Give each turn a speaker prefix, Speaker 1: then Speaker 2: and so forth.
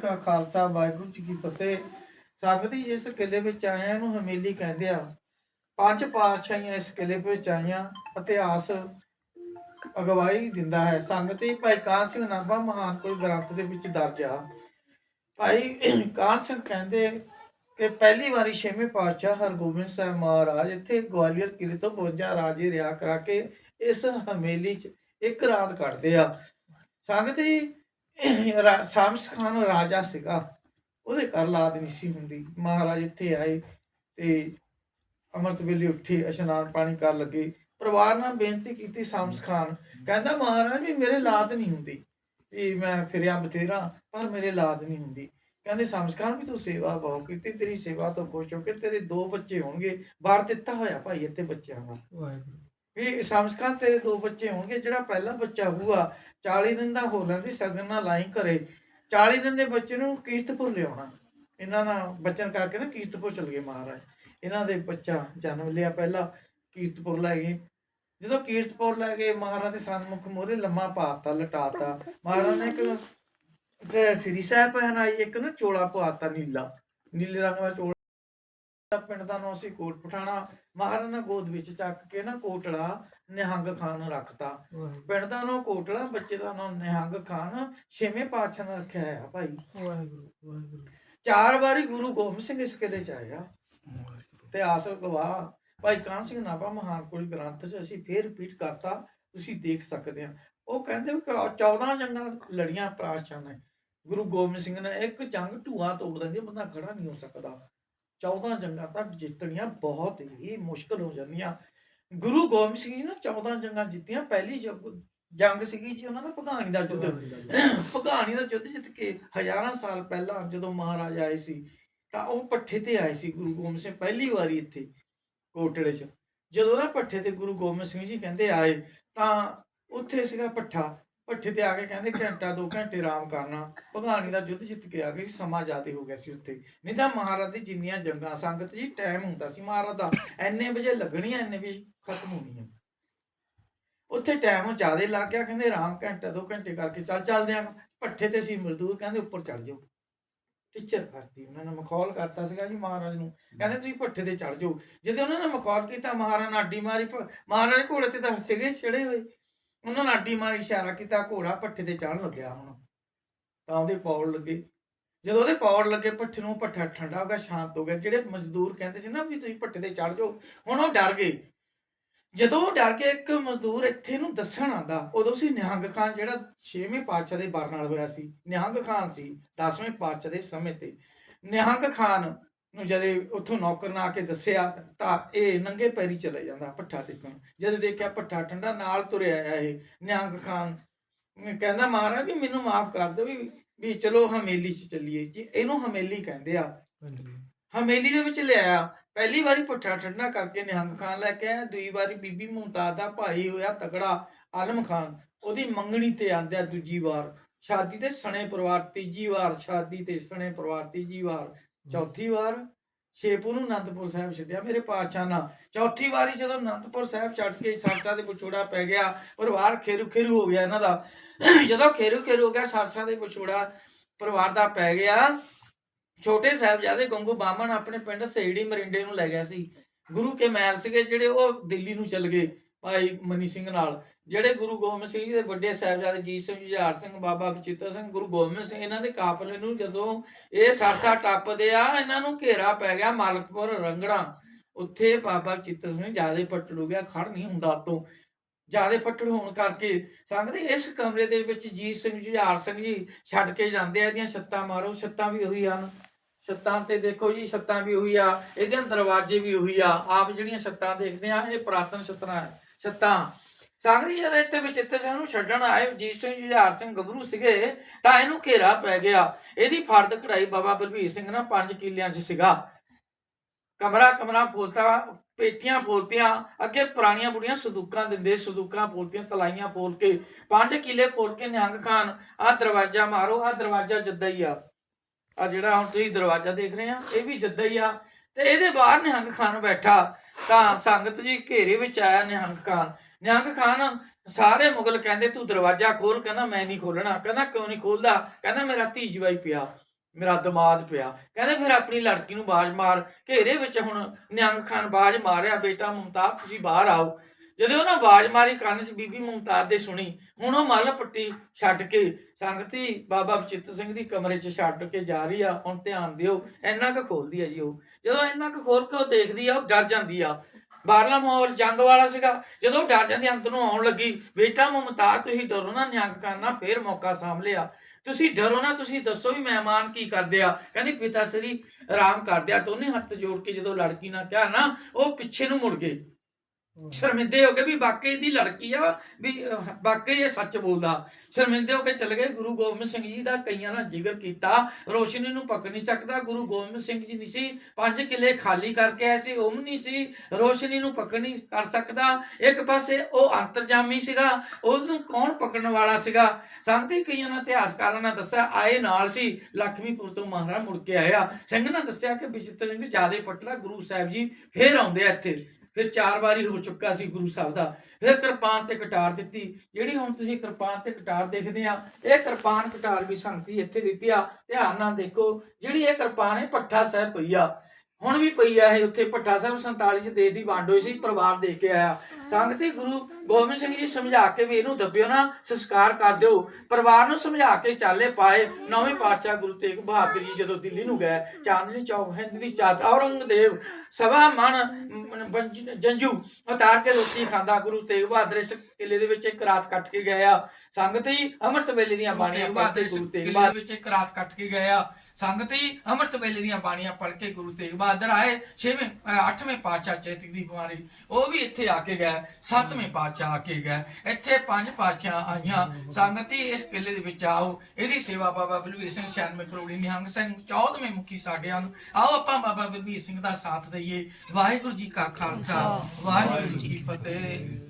Speaker 1: ਕਾ ਖਾਲਸਾ, ਵਾਹਿਗੁਰੂ ਜੀ ਕੀ ਫਤਿਹ। ਸੰਗਤ ਜੀ ਇਸ ਕਿਲੇ ਵਿੱਚ ਆਇਆਂ ਨੂੰ ਹਮੇਲੀ ਕਹਿੰਦੇ ਆ, ਪੰਜ ਪਾਤਸ਼ਾਹੀਆਂ ਇਸ ਕਿਲੇ ਵਿੱਚ ਆਈਆਂ ਇਤਿਹਾਸ ਅਗਵਾਈ ਦਿੰਦਾ ਹੈ। ਸੰਗਤੀ ਭਾਈ ਕਾਨ ਸਿੰਘ ਨਾਭਾ ਮਹਾਨ ਕੋਈ ਗ੍ਰੰਥ ਦੇ ਵਿੱਚ ਦਰਜ ਆ ਭਾਈ ਕਾਨ ਸਿੰਘ ਕਹਿੰਦੇ ਕਿ ਪਹਿਲੀ ਵਾਰੀ ਛੇਵੇਂ ਪਾਤਸ਼ਾਹ ਹਰਗੋਬਿੰਦ ਸਾਹਿਬ ਮਹਾਰਾਜ ਇੱਥੇ ਗਵਾਲੀਅਰ ਕਿਲੇ ਤੋਂ 52 ਰਾਜੇ ਰਿਆ ਕਰਾ ਕੇ ਇਸ ਹਮੇਲੀ 'ਚ ਇੱਕ ਰਾਤ ਕੱਢਦੇ ਆ। ਸੰਗਤ ਜੀ ਸ਼ਮਸ ਖਾਨ ਰਾਜਾ ਸੀਗਾ। ਉਹਦੇ ਘਰ ਲਾਦ ਨਹੀਂ ਸੀ ਹੁੰਦੀ ਮਹਾਰਾਜ ਇੱਥੇ ਆਏ ਤੇ ਅੰਮ੍ਰਿਤ ਵੇਲੇ ਉੱਠੇ, ਇਸ਼ਨਾਨ ਪਾਣੀ ਕਰਨ ਲੱਗੇ। ਪਰਿਵਾਰ ਨਾਲ ਬੇਨਤੀ ਕੀਤੀ ਸਾਮਸ ਖਾਨ। ਕਹਿੰਦਾ, ਮਹਾਰਾਜ, ਵੀ ਮੇਰੇ ਲਾਦ ਨਹੀਂ ਹੁੰਦੀ। ਵੀ ਮੈਂ ਫਿਰਿਆ ਬਥੇਰਾ, ਪਰ ਮੇਰੇ ਲਾਦ ਨਹੀਂ ਹੁੰਦੀ। ਕਹਿੰਦੇ, ਸਾਮਸ ਖਾਨ, ਵੀ ਤੂੰ ਸੇਵਾ ਬਹੁਤ ਕੀਤੀ। ਤੇਰੀ ਸੇਵਾ ਤੋਂ ਖੁਸ਼ ਹੋ ਕੇ ਤੇਰੇ ਦੋ ਬੱਚੇ ਹੋਣਗੇ। ਬਾਹਰ ਦਿੱਤਾ ਹੋਇਆ ਭਾਈ ਇੱਥੇ ਬੱਚਿਆਂ ਦਾ।
Speaker 2: ਵਾਹਿਗੁਰੂ।
Speaker 1: ਵੀ ਸੰਸਕਾਰ ਤੇਰੇ ਦੋ ਬੱਚੇ ਹੋਣਗੇ, ਜਿਹੜਾ ਪਹਿਲਾ ਬੱਚਾ ਹੋਊਗਾ 40 ਦਿਨ ਦਾ ਹੋ ਲੈਂਦੀ ਸਗਨ ਨਾਲ ਲਾਈ ਘਰੇ। 40 ਦਿਨ ਦੇ ਬੱਚੇ ਨੂੰ ਕੀਰਤਪੁਰ ਲਿਆਉਣਾ। ਇਹਨਾਂ ਨਾਲ ਬਚਨ ਕਰਕੇ ਨਾ ਕੀਰਤਪੁਰ ਚਲ ਗਏ ਮਹਾਰਾਜ। ਇਹਨਾਂ ਦੇ ਬੱਚਾ ਜਨਮ ਲਿਆ ਪਹਿਲਾਂ ਕੀਰਤਪੁਰ ਲੈ ਗਏ। ਜਦੋਂ ਕੀਰਤਪੁਰ ਲੈ ਗਏ, ਮਹਾਰਾਜ ਦੇ ਸਨਮੁਖ ਮੋਰੇ ਲੰਮਾ ਪਾਤਾ, ਲਟਾਤਾ। ਮਹਾਰਾਜ ਨੇ ਇੱਕ ਤੇ ਸ੍ਰੀ ਸਾਹਿਬ ਪਹਿਨਾਈ ਇੱਕ ਨਾ ਚੋਲਾ ਪਾਤਾ ਨੀਲਾ। ਨੀਲੇ ਰੰਗ ਦਾ ਚੋਲਾ। ਪਿੰਡ ਦਾ ਨਾਂ ਸੀ ਕੋਟ ਪਠਾਣਾ ਮਹਾਰਾਜ ਨੇ ਗੋਦ ਵਿੱਚ ਚੱਕ ਕੇ ਨਾ ਕੋਟੜਾ ਨਿਹੰਗ ਖਾਨ ਰੱਖਤਾ। ਪਿੰਡ ਦਾ ਨਾਂ ਕੋਟੜਾ ਬੱਚੇ ਦਾ ਨਾਂ ਨਿਹੰਗ ਖਾਨ ਛੇਵੇਂ ਪਾਤਸ਼ਾਹ ਨੇ ਰੱਖਿਆ ਹੈ ਭਾਈ।
Speaker 2: ਵਾਹਿਗੁਰੂ ਵਾਹਿਗੁਰੂ।
Speaker 1: ਚਾਰ ਵਾਰੀ ਗੁਰੂ ਗੋਬਿੰਦ ਸਿੰਘ ਇਸ ਕਿਲੇ ਚ ਆਇਆ। ਤੇ ਆਸ ਗਵਾਹ ਭਾਈ ਕਾਨ ਸਿੰਘ ਨਾਭਾ ਮਹਾਨ ਕੋਈ ਗ੍ਰੰਥ ਚ ਅਸੀਂ ਫੇਰ ਰਿਪੀਟ ਕਰਤਾ ਤੁਸੀਂ ਦੇਖ ਸਕਦੇ ਆ। ਉਹ ਕਹਿੰਦੇ ਵੀ 14 ਜੰਗਾਂ ਲੜੀਆਂ ਪਾਤਸ਼ਾਹ ਨੇ। ਗੁਰੂ ਗੋਬਿੰਦ ਸਿੰਘ ਨੇ ਇੱਕ ਜੰਗ ਢੂਆ ਤੋੜ ਦਿੰਦੀ ਬੰਦਾ ਖੜਾ ਨਹੀਂ ਹੋ ਸਕਦਾ। 14 ਜੰਗਾਂ ਤੱਕ ਜਿੱਤਣੀਆਂ ਬਹੁਤ ਹੀ ਮੁਸ਼ਕਲ ਹੋ ਜਾਂਦੀਆਂ। ਗੁਰੂ ਗੋਬਿੰਦ ਸਿੰਘ ਜੀ ਨੇ 14 ਜੰਗਾਂ ਜਿੱਤੀਆਂ। ਪਹਿਲੀ ਜੰਗ- ਸੀਗੀ ਜੀ ਉਹਨਾਂ ਦਾ ਭਗਾਣੀ ਦਾ ਯੁੱਧ। ਭਗਾਣੀ ਦਾ ਯੁੱਧ। ਜਿੱਤ ਕੇ ਹਜ਼ਾਰਾਂ ਸਾਲ ਪਹਿਲਾਂ ਜਦੋਂ ਮਹਾਰਾਜ ਆਏ ਸੀ ਤਾਂ ਉਹ ਪੱਠੇ ਤੇ ਆਏ ਸੀ ਗੁਰੂ ਗੋਬਿੰਦ ਸਿੰਘ ਪਹਿਲੀ ਵਾਰੀ ਇੱਥੇ ਕੋਟੜੇ 'ਚ। ਜਦੋਂ ਨਾ ਪੱਠੇ ਤੇ ਗੁਰੂ ਗੋਬਿੰਦ ਸਿੰਘ ਜੀ ਕਹਿੰਦੇ ਆਏ ਤਾਂ ਉੱਥੇ ਸੀਗਾ ਪੱਠਾ। ਪੱਠੇ ਤੇ ਆ ਕੇ ਕਹਿੰਦੇ ਘੰਟਾ ਦੋ ਘੰਟੇ ਆਰਾਮ ਕਰਨਾ। ਭਗਾਣੀ ਦਾ ਯੁੱਧ ਜਿੱਤ ਕੇ ਆ ਗਏ ਸੀ, ਸਮਾਂ ਜ਼ਿਆਦਾ ਹੋ ਗਿਆ ਸੀ ਉੱਥੇ। ਨਹੀਂ ਤਾਂ ਮਹਾਰਾਜ ਦੀ ਜਿੰਨੀਆਂ ਜੰਗਾਂ ਸੰਗਤ ਜੀ ਟਾਈਮ ਹੁੰਦਾ ਸੀ ਮਹਾਰਾਜ ਦਾ। ਐਨੇ ਵਜੇ ਲੱਗਣੀਆਂ ਐਨੇ ਵਜੇ ਖਤਮ ਹੋਣੀਆਂ। ਉੱਥੇ ਟਾਈਮ ਜ਼ਿਆਦੇ ਲੱਗ ਗਿਆ ਕਹਿੰਦੇ ਆਰਾਮ ਘੰਟਾ ਦੋ ਘੰਟੇ ਕਰਕੇ ਚੱਲ ਚੱਲਦੇ ਆ। ਪੱਠੇ ਤੇ ਸੀ ਮਜ਼ਦੂਰ ਕਹਿੰਦੇ ਉੱਪਰ ਚੜ ਜਾਓ। ਟੀਚਰ ਕਰਤੀ ਉਹਨਾਂ ਨੇ ਮਖੌਲ ਕਰਤਾ ਸੀਗਾ ਜੀ ਮਹਾਰਾਜ ਨੂੰ। ਕਹਿੰਦੇ ਤੁਸੀਂ ਪੱਠੇ ਤੇ ਚੜ ਜਾਓ। ਜਦੋਂ ਉਹਨਾਂ ਨੇ ਮਖੌਲ ਕੀਤਾ ਮਹਾਰਾਜ ਨੇ ਅੱਡੀ ਮਾਰੀ ਪ- ਮਹਾਰਾਜ ਘੋੜੇ ਤੇ ਤਾਂ ਸਿਗੇ ਛੜੇ ਹੋਏ। ਉਹਨਾਂ ਨੇ ਅੱਡੀ ਮਾਰੀ, ਇਸ਼ਾਰਾ ਕੀਤਾ, ਘੋੜਾ ਪੱਠੇ ਤੇ ਚੜਨ ਲੱਗਿਆ ਹੁਣ। ਤਾਂ ਉਹਦੇ ਪੌੜ ਲੱਗੇ। ਜਦੋਂ ਉਹਦੇ ਪੌੜ ਲੱਗੇ ਪੱਠੇ ਨੂੰ ਪੱਠਾ ਠੰਡਾ ਹੋ ਗਿਆ, ਸ਼ਾਂਤ ਹੋ ਗਿਆ। ਜਿਹੜੇ ਮਜ਼ਦੂਰ ਕਹਿੰਦੇ ਸੀ ਨਾ ਵੀ ਤੁਸੀਂ ਪੱਠੇ ਤੇ ਚੜ ਜਾਓ, ਹੁਣ ਉਹ ਡਰ ਗਏ। ਜਦੋਂ ਉਹ ਡਰ ਕੇ ਇੱਕ ਮਜ਼ਦੂਰ ਇੱਥੇ ਨੂੰ ਦੱਸਣ ਆਂਦਾ ਉਦੋਂ ਸੀ ਨਿਹੰਗ ਖਾਨ, ਜਿਹੜਾ 6ਵੇਂ ਪਾਤਸ਼ਾਹ ਦੇ ਬਰ ਨਾਲ ਹੋਇਆ ਸੀ। ਨਿਹੰਗ ਖਾਨ ਸੀ 10ਵੇਂ ਪਾਤਸ਼ਾਹ ਦੇ ਸਮੇਂ ਤੇ। ਨਿਹੰਗ ਖਾਨ ਨੂੰ ਜਦੇ ਉੱਥੋਂ ਨੌਕਰ ਨੇ ਆ ਕੇ ਦੱਸਿਆ ਤਾਂ ਇਹ ਨੰਗੇ ਪੈਰੀ ਚਲੇ ਜਾਂਦਾ ਪੱਠਾ ਟੇਕਣ। ਜਦ ਦੇਖਿਆ ਪੱਠਾ ਠੰਡਾ ਨਾਲ ਤੁਰਿਆ ਆਇਆ ਇਹ ਨਿਹੰਗ ਖਾਨ। ਕਹਿੰਦਾ ਮਹਾਰਾਜ ਵੀ ਮੈਨੂੰ ਮਾਫ ਕਰ ਦਿਓ ਵੀ ਵੀ ਚਲੋ ਹਮੇਲੀ 'ਚ ਚੱਲੀਏ। ਜੀ ਇਹਨੂੰ ਹਮੇਲੀ ਕਹਿੰਦੇ ਆ। ਹਮੇਲੀ ਦੇ ਵਿੱਚ ਲਿਆਇਆ। ਪਹਿਲੀ ਵਾਰੀ ਪੁੱਠਾ ਠੰਡਾ ਕਰਕੇ ਨਿਹੰਗ ਖਾਨ ਲੈ ਕੇ ਆਇਆ। ਦੂਜੀ ਵਾਰੀ ਬੀਬੀ ਮੁਮਤਾਜ਼ ਦਾ ਭਾਈ ਹੋਇਆ ਤਗੜਾ ਆਲਮ ਖਾਨ। ਉਹਦੀ ਮੰਗਣੀ ਤੇ ਆਂਦਿਆ ਦੂਜੀ ਵਾਰ। ਸ਼ਾਦੀ ਤੇ ਸਣੇ ਪਰਿਵਾਰ ਤੀਜੀ ਵਾਰ ਸ਼ਾਦੀ ਤੇ ਸਣੇ ਪਰਿਵਾਰ ਤੀਜੀ ਵਾਰ ਚੌਥੀ ਵਾਰ ਛੇਪੂ ਨੂੰ ਅਨੰਦਪੁਰ ਸਾਹਿਬ ਛੱਡਿਆ, ਮੇਰੇ ਪਾਤਸ਼ਾਹ ਚੌਥੀ ਵਾਰੀ ਜਦੋਂ ਅਨੰਦਪੁਰ ਸਾਹਿਬ ਛੱਡ ਕੇ ਸਰਸਾ ਦੇ ਵਿਛੋੜਾ ਪੈ ਗਿਆ, ਪਰਿਵਾਰ ਖੇਰੂ ਖੇਰੂ ਹੋ ਗਿਆ ਇਹਨਾਂ ਦਾ। ਜਦੋਂ ਖੇਰੂ ਖੇਰੂ ਹੋ ਗਿਆ, ਸਰਸਾ ਦੇ ਵਿਛੋੜਾ ਪਰਿਵਾਰ ਦਾ ਪੈ ਗਿਆ। ਛੋਟੇ ਸਾਹਿਬਜ਼ਾਦੇ ਗੰਗੂ ਬਾਮਣ ਆਪਣੇ ਪਿੰਡ ਸੇੜੀ ਮਰਿੰਡੇ ਨੂੰ ਲੈ ਗਿਆ ਸੀ। ਗੁਰੂ ਕੇ ਮਹਿਲ ਸੀਗੇ ਜਿਹੜੇ ਉਹ ਦਿੱਲੀ ਨੂੰ ਚਲ ਗਏ, ਭਾਈ ਮਨੀ ਸਿੰਘ ਨਾਲ। ਜਿਹੜੇ ਗੁਰੂ ਗੋਬਿੰਦ ਸਿੰਘ ਜੀ ਦੇ ਵੱਡੇ ਸਾਹਿਬਜ਼ਾਦੇ ਜੀਤ ਸਿੰਘ, ਜੁਝਾਰ ਸਿੰਘ, ਬਾਬਾ ਬਚਿੱਤਰ ਸਿੰਘ, ਗੁਰੂ ਗੋਬਿੰਦ ਸਿੰਘ, ਇਹਨਾਂ ਦੇ ਕਾਫਲੇ ਨੂੰ ਜਦੋਂ ਇਹ ਸਰਸਾ ਟੱਪਦੇ ਆ, ਇਹਨਾਂ ਨੂੰ ਘੇਰਾ ਪੈ ਗਿਆ ਮਾਲਕਪੁਰ ਰੰਗੜਾ। ਉੱਥੇ ਬਾਬਾ ਬਚਿੱਤਰ ਸਿੰਘ ਜਿਆਦੇ ਪੱਟੜ ਹੋ ਗਿਆ ਖੜ ਨਹੀਂ ਹੁੰਦਾ ਤੋਂ ਜਿਆਦੇ ਪੱਟੜ ਹੋਣ ਕਰਕੇ ਸੰਗਦੇ ਇਸ ਕਮਰੇ ਦੇ ਵਿੱਚ ਜੀਤ ਸਿੰਘ, ਜੁਝਾਰ ਸਿੰਘ ਜੀ ਛੱਡ ਕੇ ਜਾਂਦੇ ਆ, ਇਹਦੀਆਂ ਛੱਤਾਂ ਮਾਰੋ, ਛੱਤਾਂ ਵੀ ਉਹੀ ਹਨ। ਛੱਤਾਂ ਤੇ ਦੇਖੋ ਜੀ, ਛੱਤਾਂ ਵੀ ਉਹੀ ਆ, ਇਹਦੇ ਦਰਵਾਜ਼ੇ ਵੀ ਉਹੀ ਆ। ਆਪ ਜਿਹੜੀਆਂ ਛੱਤਾਂ ਦੇਖਦੇ ਆ, ਇਹ ਪੁਰਾਤਨ ਛੱਤਾਂ ਛੱਤਾਂ। ਸੰਗਦੀ ਜਦ ਇੱਥੇ ਵਿਚਿੱਤਰ ਸਿੰਘ ਨੂੰ ਛੱਡਣ ਆਏ, ਜੀਤ ਸਿੰਘ ਜੁਝਾਰ ਸਿੰਘ, ਗੱਭਰੂ ਸੀਗੇ, ਤਾਂ ਇਹਨੂੰ ਘੇਰਾ ਪੈ ਗਿਆ। ਇਹਦੀ ਫਰਦ ਕਢਾਈ ਬਾਬਾ ਬਲਬੀਰ ਸਿੰਘ ਨਾਲ 5 ਕਿੱਲਿਆਂ 'ਚ ਸੀਗਾ। ਕਮਰਾ ਕਮਰਾ ਫੋਲਤਾ, ਪੇਟੀਆਂ ਫੋਲਤੀਆਂ, ਅੱਗੇ ਪੁਰਾਣੀਆਂ ਬੁੜੀਆਂ ਸੰਦੂਕਾਂ ਦਿੰਦੇ, ਸੰਦੂਕਾਂ ਫੋਲਤੀਆਂ, ਤਲਾਈਆਂ ਫੋਲ ਕੇ, ਪੰਜ ਕਿੱਲੇ ਫੋਲ ਕੇ ਨਿਹੰਗ ਖਾਨ, ਆਹ ਦਰਵਾਜ਼ਾ ਮਾਰੋ, ਆਹ ਦਰਵਾਜ਼ਾ ਜੱਦਾ ਹੀ ਆ। ਆ ਜਿਹੜਾ ਹੁਣ ਤੁਸੀਂ ਦਰਵਾਜ਼ਾ ਦੇਖ ਰਹੇ ਆ, ਇਹ ਵੀ ਜੱਦਾ ਹੀ ਆ। ਤੇ ਇਹਦੇ ਬਾਹਰ ਨਿਹੰਗ ਖਾਨ ਬੈਠਾ, ਤਾਂ ਸੰਗਤ ਜੀ ਘੇਰੇ ਵਿੱਚ ਆਇਆ ਨਿਹੰਗ ਖਾਨ। ਨਿਹੰਗ ਖਾਨ ਸਾਰੇ ਮੁਗਲ ਕਹਿੰਦੇ, ਤੂੰ ਦਰਵਾਜ਼ਾ ਖੋਲ, ਕਹਿੰਦਾ, ਮੈਂ ਨਹੀਂ ਖੋਲਣਾ। ਕਹਿੰਦਾ, ਕਿਉਂ ਨਹੀਂ ਖੋਲਦਾ? ਕਹਿੰਦਾ, ਮੇਰਾ ਧੀ ਜਵਾਈ ਪਿਆ, ਮੇਰਾ ਦਮਾਦ ਪਿਆ। ਕਹਿੰਦੇ, ਫਿਰ ਆਪਣੀ ਲੜਕੀ ਨੂੰ ਬਾਜ ਮਾਰ। ਘੇਰੇ ਵਿੱਚ ਹੁਣ ਨਿਹੰਗ ਖਾਨ ਬਾਜ ਮਾਰਿਆ, ਬੇਟਾ ਮੁਮਤਾਜ਼, ਤੁਸੀਂ ਬਾਹਰ ਆਓ। ਜਦੋਂ ਉਹਨਾਂ ਆਵਾਜ਼ ਮਾਰੀ, ਕੰਨ 'ਚ ਬੀਬੀ ਮੁਮਤਾਜ਼ ਦੇ ਸੁਣੀ, ਹੁਣ ਉਹ ਮੱਲ ਪੱਟੀ ਛੱਡ ਕੇ ਸੰਗਤੀ ਬਾਬਾ ਬਚਿੱਤ ਸਿੰਘ ਦੀ ਕਮਰੇ 'ਚ ਛੱਡ ਕੇ ਜਾ ਰਹੀ ਆ, ਹੁਣ ਧਿਆਨ ਦਿਓ, ਇੰਨਾ ਕੁ ਖੋਲਦੀ ਆ ਜੀ ਉਹ। ਜਦੋਂ ਇੰਨਾ ਕੁ ਖੋਲ ਕੇ ਉਹ ਦੇਖਦੀ ਆ, ਉਹ ਡਰ ਜਾਂਦੀ ਆ। ਬਾਹਰਲਾ ਮਾਹੌਲ ਜੰਗ ਵਾਲਾ ਸੀਗਾ। ਜਦੋਂ ਡਰ ਜਾਂਦੀ ਅੰਤ ਨੂੰ ਆਉਣ ਲੱਗੀ, ਬੇਟਾ ਮੁਮਤਾਜ਼ ਤੁਸੀਂ ਡਰੋ ਨਾ ਨਿਹੰਗ ਕਰਨਾ, ਫੇਰ ਮੌਕਾ ਸਾਂਭ ਲਿਆ। ਤੁਸੀਂ ਡਰੋ ਨਾ, ਤੁਸੀਂ ਦੱਸੋ ਵੀ ਮਹਿਮਾਨ ਕੀ ਕਰਦੇ ਆ। ਕਹਿੰਦੇ, ਪਿਤਾ ਸ੍ਰੀ ਆਰਾਮ ਕਰਦੇ ਆ। ਦੋਨੇ ਹੱਥ ਜੋੜ ਕੇ ਜਦੋਂ ਲੜਕੀ ਨਾਲ ਕਿਹਾ ਨਾ ਉਹ ਪਿੱਛੇ ਨੂੰ ਮੁੜ ਗਏ। ਸ਼ਰਮਿੰਦੇ ਹੋ ਗਏ ਵੀ ਵਾਕਈ ਦੀ ਲੜਕੀ ਆ, ਵੀ ਵਾਕਈ ਇਹ ਸੱਚ ਬੋਲਦਾ। ਸ਼ਰਮਿੰਦੇ ਹੋ ਕੇ ਚਲੇ ਗਏ, ਗੁਰੂ ਗੋਬਿੰਦ ਸਿੰਘ ਜੀ ਦਾ ਕਈਆਂ ਨਾਲ ਜ਼ਿਕਰ ਕੀਤਾ। ਰੋਸ਼ਨੀ ਨੂੰ ਪਕ ਨਹੀਂ ਸਕਦਾ, ਗੁਰੂ ਗੋਬਿੰਦ ਸਿੰਘ ਜੀ ਨਹੀਂ ਸੀ। ਪੰਜ ਕਿਲੇ ਖਾਲੀ ਕਰਕੇ ਆਏ ਸੀ ਉਹ ਨਹੀਂ ਸੀ। ਰੋਸ਼ਨੀ ਨੂੰ ਪਕ ਨਹੀਂ ਕਰ ਸਕਦਾ। ਇੱਕ ਪਾਸੇ ਉਹ ਅੰਤਰਜਾਮੀ ਸੀਗਾ, ਉਹਨੂੰ ਕੌਣ ਪਕੜਨ ਵਾਲਾ ਸੀਗਾ? ਸੰਗਤੀ ਕਈਆਂ ਨੇ ਇਤਿਹਾਸਕਾਰਾਂ ਨੇ ਦੱਸਿਆ, ਆਏ ਨਾਲ ਸੀ ਲక్ష్ਮੀਪੁਰ ਤੋਂ ਮਹਾਰਾਜ ਮੁੜ ਕੇ ਆਇਆ। ਸਿੰਘ ਨੇ ਦੱਸਿਆ ਕਿ ਬਿਚਿੱਤਰ ਸਿੰਘ ਜਿਆਦੇ ਪਟਲਾ ਗੁਰੂ ਸਾਹਿਬ ਜੀ ਫੇਰ ਆਉਂਦੇ ਆ ਇੱਥੇ। ਫਿਰ ਚਾਰ ਵਾਰੀ ਹੋ ਚੁੱਕਾ ਸੀ ਗੁਰੂ ਸਾਹਿਬ ਦਾ। ਫਿਰ ਕਿਰਪਾਨ ਤੇ ਕਟਾਰ ਦਿੱਤੀ। ਜਿਹੜੀ ਹੁਣ ਤੁਸੀਂ ਕਿਰਪਾਨ ਤੇ ਕਟਾਰ ਦੇਖਦੇ ਆ, ਇਹ ਕਿਰਪਾਨ ਕਟਾਰ ਵੀ ਸੰਗਤ ਸੰਗਤੀ ਇੱਥੇ ਦਿੱਤੀ ਆ। ਧਿਆਨ ਨਾਲ ਦੇਖੋ, ਜਿਹੜੀ ਇਹ ਕਿਰਪਾਨ ਹੈ ਪੱਠਾ ਸਾਹਿਬ ਪਈ ਆ ਹੁਣ ਵੀ ਪਈ ਆ ਇਹ ਉੱਥੇ ਪੱਠਾ ਸਾਹਿਬ 47 ਚ ਦੇਸ਼ ਦੀ ਵੰਡ ਹੋਈ ਸੀ ਪਰਿਵਾਰ ਦੇ ਕੇ ਆਇਆ। ਸੰਗਤੀ ਗੁਰੂ ਗੋਬਿੰਦ ਸਿੰਘ ਜੀ ਸਮਝਾ ਕੇ ਵੀ ਇਹਨੂੰ ਦੱਬਿਓ ਨਾ ਸੰਸਕਾਰ ਕਰ ਦਿਓ। ਪਰਿਵਾਰ ਨੂੰ ਸਮਝਾ ਕੇ ਚਾਲੇ ਪਾਏ ਨੌਵੇਂ ਪਾਤਸ਼ਾਹ ਗੁਰੂ ਤੇਗ ਬਹਾਦਰ ਜੀ ਜਦੋਂ ਦਿੱਲੀ ਨੂੰ ਗਏ ਚਾਂਦਨੀ ਚੌਕ ਹਿੰਦ ਦੀ ਚਾਦ ਔਰੰਗਜ਼ੇਬ ਸਭਾ ਮਨ ਜੰਜੂ ਉਤਾਰ ਕੇ ਰੋਟੀ ਖਾਂਦਾ ਗੁਰੂ ਤੇਗ ਬਹਾਦਰ ਇਸ ਕਿਲੇ ਦੇ ਵਿੱਚ ਇੱਕ ਰਾਤ ਕੱਟ ਕੇ ਗਏ ਆ। ਸੰਗਤੀ ਅੰਮ੍ਰਿਤ ਵੇਲੇ ਦੀਆਂ ਬਾਣੀਆਂ ਕੇ ਗੁਰੂ ਤੇਗ ਬਹਾਦਰ ਵਿੱਚ ਇੱਕ ਰਾਤ ਕੱਟ ਕੇ ਗਏ ਆ। ਸੰਗਤੀ ਅੰਮ੍ਰਿਤ ਵੇਲੇ ਦੀਆਂ ਬਾਣੀਆਂ ਪੜ੍ਹ ਕੇ ਗੁਰੂ ਤੇਗ ਬਹਾਦਰ ਆਏ 6ਵੇਂ 8ਵੇਂ ਪਾਤਸ਼ਾਹ ਚੇਤਕ ਦੀ ਬਿਮਾਰੀ ਉਹ ਵੀ ਇੱਥੇ ਆ ਕੇ ਗਏ 7ਵੇਂ ਪਾਤਸ਼ਾਹ ਆ ਕੇ ਗਏ ਇੱਥੇ ਪੰਜ ਪਾਤਸ਼ਾਹ ਆਈਆਂ ਸੰਗਤੀ ਇਸ ਕਿਲੇ ਦੇ ਵਿੱਚ ਆਓ ਇਹਦੀ ਸੇਵਾ ਬਾਬਾ ਬਲਵੀਰ ਸਿੰਘ 96 ਕਰੋੜੀ ਨਿਹੰਗ ਸਿੰਘ 14ਵੇਂ ਮੁਖੀ ਸਾਡੇ ਹਨ ਆਓ ਆਪਾਂ ਬਾਬਾ ਬਲਵੀਰ ਸਿੰਘ ਦਾ ਸਾਥ ਦਈਏ ਵਾਹਿਗੁਰੂ ਜੀ ਕਾ ਖਾਲਸਾ ਵਾਹਿਗੁਰੂ ਜੀ ਕੀ ਫਤਿਹ।